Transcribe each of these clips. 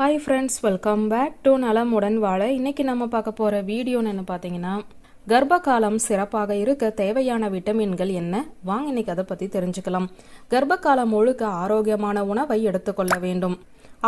Hi friends welcome back to நலமுடன் வாழ. இன்னைக்கு நம்ம பார்க்க போகிற வீடியோன்னு என்ன பார்த்தீங்கன்னா கர்ப்ப காலம் சிறப்பாக இருக்க தேவையான விட்டமின்கள் என்ன? வாங்க இன்னைக்கு அதை பற்றி தெரிஞ்சுக்கலாம். கர்ப்ப காலம் முழுக்க ஆரோக்கியமான உணவை எடுத்துக்கொள்ள வேண்டும்.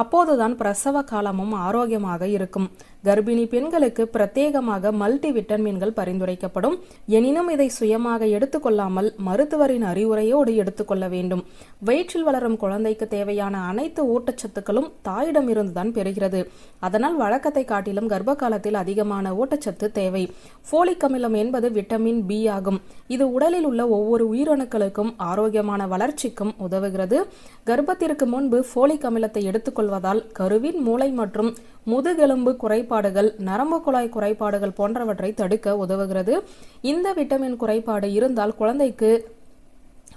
அப்போதுதான் பிரசவ காலமும் ஆரோக்கியமாக இருக்கும். கர்ப்பிணி பெண்களுக்கு பிரத்யேகமாக மல்டி விட்டமின்கள் பரிந்துரைக்கப்படும். எனினும் இதை சுயமாக எடுத்துக்கொள்ளாமல் மருத்துவரின் அறிவுரையோடு எடுத்துக்கொள்ள வேண்டும். வயிற்றில் வளரும் குழந்தைக்கு தேவையான அனைத்து ஊட்டச்சத்துக்களும் தாயிடமிருந்துதான் பெறுகிறது. அதனால் வழக்கத்தை காட்டிலும் கர்ப்ப காலத்தில் அதிகமான ஊட்டச்சத்து தேவை. ஃபோலிக் அமிலம் என்பது விட்டமின் பி ஆகும். இது உடலில் உள்ள ஒவ்வொரு உயிரணுக்களுக்கும் ஆரோக்கியமான வளர்ச்சிக்கும் உதவுகிறது. கர்ப்பத்திற்கு முன்பு ஃபோலிக் அமிலத்தை எடுத்துக்கொள்வதால் கருவின் மூளை மற்றும் முதுகெலும்பு குறைபாடுகள் நரம்பு குழாய் குறைபாடுகள் போன்றவற்றை தடுக்க உதவுகிறது. இந்த விட்டமின் குறைபாடு இருந்தால் குழந்தைக்கு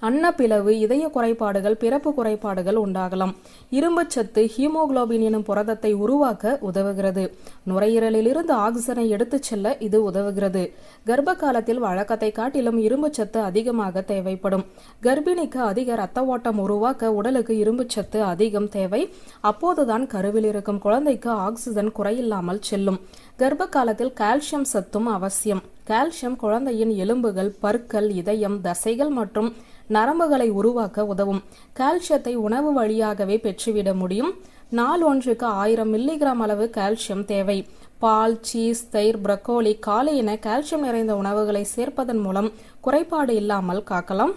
அன்னப்பிளவு இதய குறைபாடுகள் பிறப்பு குறைபாடுகள் உண்டாகலாம். இரும்புச்சத்து ஹீமோகுளோபின் எனும் புரதத்தை உருவாக்க உதவுகிறது. நுரையீரலில் இருந்து ஆக்சிஜனை எடுத்துச் செல்ல இது உதவுகிறது. கர்ப்ப காலத்தில் வழக்கத்தை காட்டிலும் இரும்புச்சத்து அதிகமாக தேவைப்படும். கர்ப்பிணிக்கு அதிக இரத்த ஓட்டம் உருவாக்க உடலுக்கு இரும்புச்சத்து அதிகம் தேவை. அப்போதுதான் கருவில் இருக்கும் குழந்தைக்கு ஆக்சிஜன் குறையில்லாமல் செல்லும். கர்ப்ப காலத்தில் கால்சியம் சத்தும் அவசியம். கால்சியம் குழந்தையின் எலும்புகள் பற்கள் இதயம் தசைகள் மற்றும் நரம்புகளை உருவாக்க உதவும். கால்சியத்தை உணவு வழியாகவே பெற்றுவிட முடியும். நாள் ஒன்றுக்கு ஆயிரம் மில்லிகிராம் அளவு கால்சியம் தேவை. பால் சீஸ் தயிர் பிரக்கோலி காலை என கால்சியம் நிறைந்த உணவுகளை சேர்ப்பதன் மூலம் குறைபாடு இல்லாமல் காக்கலாம்.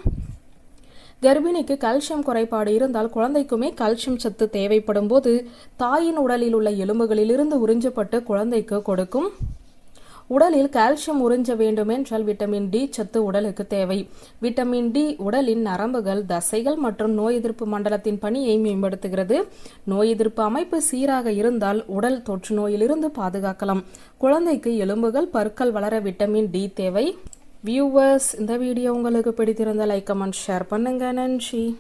கர்ப்பிணிக்கு கால்சியம் குறைபாடு இருந்தால் குழந்தைக்குமே கால்சியம் சத்து தேவைப்படும் போது தாயின் உடலில் உள்ள எலும்புகளிலிருந்து உறிஞ்சப்பட்டு குழந்தைக்கு கொடுக்கும். உடலில் கால்சியம் உறிஞ்ச வேண்டுமென்றால் விட்டமின் டி சத்து உடலுக்கு தேவை. விட்டமின் டி உடலின் நரம்புகள் தசைகள் மற்றும் நோய் எதிர்ப்பு மண்டலத்தின் பணியை மேம்படுத்துகிறது. நோய் எதிர்ப்பு அமைப்பு சீராக இருந்தால் உடல் தொற்று நோயிலிருந்து பாதுகாக்கலாம். குழந்தைக்கு எலும்புகள் பற்கள் வளர விட்டமின் டி தேவை. வியூவர்ஸ் இந்த வீடியோ உங்களுக்கு பிடித்திருந்த லைக் கமெண்ட் ஷேர் பண்ணுங்க. நன்றி.